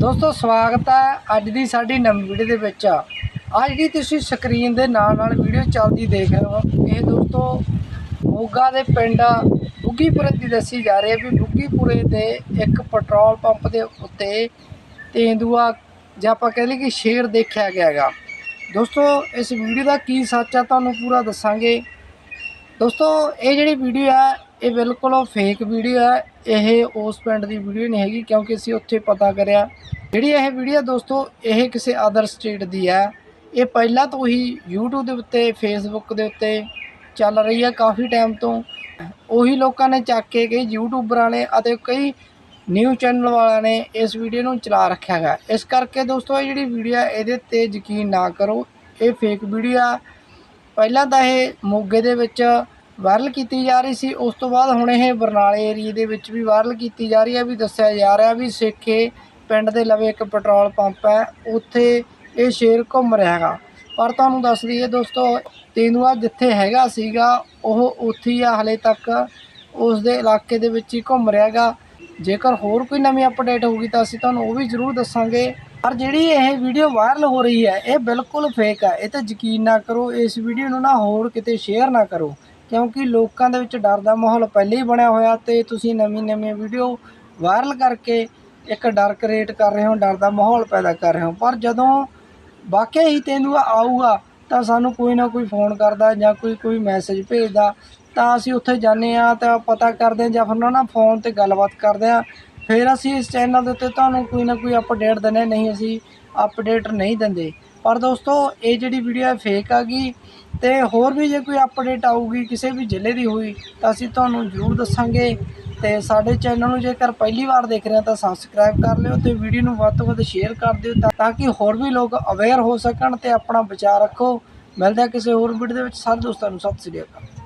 ਦੋਸਤੋ, ਸਵਾਗਤ ਹੈ ਅੱਜ ਦੀ ਸਾਡੀ ਨਵੀਂ ਵੀਡੀਓ ਦੇ ਵਿੱਚ। ਆ ਜਿਹੜੀ ਤੁਸੀਂ ਸਕਰੀਨ ਦੇ ਨਾਲ ਨਾਲ ਵੀਡੀਓ ਚੱਲਦੀ ਦੇਖ ਰਹੇ ਹੋ। ਇਹ ਦੋਸਤੋ, ਮੋਗਾ ਦੇ ਪਿੰਡ ਬੁੱਗੀਪੁਰੇ ਦੀ ਦੱਸੀ ਜਾ ਰਹੀ ਹੈ ਵੀ ਬੁੱਗੀਪੁਰੇ ਦੇ ਇੱਕ ਪੈਟਰੋਲ ਪੰਪ ਦੇ ਉੱਤੇ ਤੇਂਦੂਆ ਜਾਂ ਆਪਾਂ ਕਹਿ ਲਈਏ ਕਿ ਸ਼ੇਰ ਦੇਖਿਆ ਗਿਆ ਹੈਗਾ। ਦੋਸਤੋ, ਇਸ ਵੀਡੀਓ ਦਾ ਕੀ ਸੱਚ ਹੈ ਤੁਹਾਨੂੰ ਪੂਰਾ ਦੱਸਾਂਗੇ। ਦੋਸਤੋ, ਇਹ ਜਿਹੜੀ ਵੀਡੀਓ ਹੈ ਇਹ ਬਿਲਕੁਲ ਫੇਕ ਵੀਡੀਓ ਹੈ। ਇਹ ਉਸ ਪਿੰਡ ਦੀ ਵੀਡੀਓ ਨਹੀਂ ਹੈਗੀ ਕਿਉਂਕਿ ਅਸੀਂ ਉੱਥੇ ਪਤਾ ਕਰਿਆ। ਜਿਹੜੀ ਇਹ ਵੀਡੀਓ ਦੋਸਤੋ, ਇਹ ਕਿਸੇ ਅਦਰ ਸਟੇਟ ਦੀ ਹੈ। ਇਹ ਪਹਿਲਾਂ ਤੋਂ ਹੀ YouTube ਦੇ ਉੱਤੇ, Facebook ਦੇ ਉੱਤੇ ਚੱਲ ਰਹੀ ਹੈ ਕਾਫੀ ਟਾਈਮ ਤੋਂ। ਉਹੀ ਲੋਕਾਂ ਨੇ ਚੱਕ ਕੇ ਕਈ ਯੂਟਿਊਬਰਾਂ ਨੇ ਅਤੇ ਕਈ ਨਿਊਜ਼ ਚੈਨਲ ਵਾਲਿਆਂ ਨੇ ਇਸ ਵੀਡੀਓ ਨੂੰ ਚਲਾ ਰੱਖਿਆ ਹੈ ਇਸ ਕਰਕੇ ਦੋਸਤੋ, ਇਹ ਜਿਹੜੀ ਵੀਡੀਓ ਹੈ, ਇਹਦੇ ਤੇ ਯਕੀਨ ਨਾ ਕਰੋ। ਇਹ ਫੇਕ ਵੀਡੀਓ ਆ। ਪਹਿਲਾਂ ਤਾਂ ਇਹ ਮੋਗੇ ਦੇ ਵਿੱਚ ਵਾਇਰਲ ਕੀਤੀ ਜਾ ਰਹੀ ਸੀ। ਉਸ ਤੋਂ ਬਾਅਦ ਹੁਣ ਇਹ ਬਰਨਾਲੇ ਏਰੀਏ ਦੇ ਵਿੱਚ ਵੀ ਵਾਇਰਲ ਕੀਤੀ ਜਾ ਰਹੀ ਹੈ। ਵੀ ਦੱਸਿਆ ਜਾ ਰਿਹਾ ਵੀ ਸੇਖੇ ਪਿੰਡ ਦੇ ਲਵੇ ਇੱਕ ਪੈਟਰੋਲ ਪੰਪ ਹੈ। ਉੱਥੇ ਇਹ ਸ਼ੇਰ ਘੁੰਮ ਰਿਹਾ ਹੈਗਾ। ਪਰ ਤੁਹਾਨੂੰ ਦੱਸ ਦਈਏ ਦੋਸਤੋ, ਤੇਂਦੂਆ ਜਿੱਥੇ ਹੈਗਾ ਸੀਗਾ, ਉਹ ਉੱਥੇ ਹੀ ਆ ਹਲੇ ਤੱਕ। ਉਸ ਦੇ ਇਲਾਕੇ ਦੇ ਵਿੱਚ ਹੀ ਘੁੰਮ ਰਿਹਾ ਹੈਗਾ। ਜੇਕਰ ਹੋਰ ਕੋਈ ਨਵੀਂ ਅਪਡੇਟ ਹੋਊਗੀ ਤਾਂ ਅਸੀਂ ਤੁਹਾਨੂੰ ਉਹ ਵੀ ਜ਼ਰੂਰ ਦੱਸਾਂਗੇ। ਪਰ ਜਿਹੜੀ ਇਹ ਵੀਡੀਓ ਵਾਇਰਲ ਹੋ ਰਹੀ ਹੈ, ਇਹ ਬਿਲਕੁਲ ਫੇਕ ਹੈ। ਇਹ ਤੇ ਯਕੀਨ ਨਾ ਕਰੋ, ਇਸ ਵੀਡੀਓ ਨੂੰ ਨਾ ਹੋਰ ਕਿਤੇ ਸ਼ੇਅਰ ਨਾ ਕਰੋ। ਕਿਉਂਕਿ ਲੋਕਾਂ ਦੇ ਵਿੱਚ ਡਰ ਦਾ ਮਾਹੌਲ ਪਹਿਲੇ ਹੀ ਬਣਿਆ ਹੋਇਆ ਤੇ ਤੁਸੀਂ ਨਵੀਂ ਨਵੀਂ ਵੀਡੀਓ ਵਾਇਰਲ ਕਰਕੇ ਇੱਕ ਡਰ ਕ੍ਰੀਏਟ ਕਰ ਰਹੇ ਹੋ, ਡਰ ਦਾ ਮਾਹੌਲ ਪੈਦਾ ਕਰ ਰਹੇ ਹੋ। ਪਰ ਜਦੋਂ ਵਾਕਿਆ ਹੀ ਤੈਨੂੰ ਆਊਗਾ ਤਾਂ ਸਾਨੂੰ ਕੋਈ ਨਾ ਕੋਈ ਫੋਨ ਕਰਦਾ ਜਾਂ ਕੋਈ ਕੋਈ ਮੈਸੇਜ ਭੇਜਦਾ। ਤਾਂ ਅਸੀਂ ਉੱਥੇ ਜਾਂਦੇ ਆ ਤਾਂ ਪਤਾ ਕਰਦੇ ਹਾਂ ਜਾਂ ਫਿਰ ਉਹਨਾਂ ਨਾਲ ਫੋਨ ਤੇ ਗੱਲਬਾਤ ਕਰਦੇ ਆ ਫਿਰ ਅਸੀਂ ਇਸ ਚੈਨਲ ਦੇ ਉੱਤੇ ਤੁਹਾਨੂੰ ਕੋਈ ਨਾ ਕੋਈ ਅਪਡੇਟ ਦਿੰਦੇ ਨਹੀਂ ਅਸੀਂ ਅਪਡੇਟ ਨਹੀਂ ਦਿੰਦੇ। ਪਰ ਦੋਸਤੋ, ਇਹ ਜਿਹੜੀ ਵੀਡੀਓ ਹੈ ਫੇਕ ਆ ਗਈ। ਤੇ ਹੋਰ ਵੀ ਜੇ ਕੋਈ ਅਪਡੇਟ ਆਊਗੀ, ਕਿਸੇ ਵੀ ਜ਼ਿਲ੍ਹੇ ਦੀ ਹੋਈ, ਤਾਂ ਅਸੀਂ ਤੁਹਾਨੂੰ ਜ਼ਰੂਰ ਦੱਸਾਂਗੇ। ਤੇ ਸਾਡੇ ਚੈਨਲ ਨੂੰ ਜੇਕਰ ਪਹਿਲੀ ਵਾਰ ਦੇਖ ਰਹੇ ਹੋ, ਤਾਂ ਸਬਸਕ੍ਰਾਈਬ ਕਰ ਲਿਓ ਤੇ ਵੀਡੀਓ ਨੂੰ ਵੱਧ ਤੋਂ ਵੱਧ ਸ਼ੇਅਰ ਕਰ ਦਿਓ ਤਾਂ- ਕਿ ਹੋਰ ਵੀ ਲੋਕ ਅਵੇਅਰ ਹੋ ਸਕਣ ਤੇ ਆਪਣਾ ਬਚਾਅ ਰੱਖੋ। ਮਿਲਦੇ ਆ ਕਿਸੇ ਹੋਰ ਵੀਡੀਓ ਦੇ ਵਿੱਚ। ਸਾਰੇ ਦੋਸਤਾਂ ਨੂੰ ਸਤਿ ਸ੍ਰੀ ਅਕਾਲ।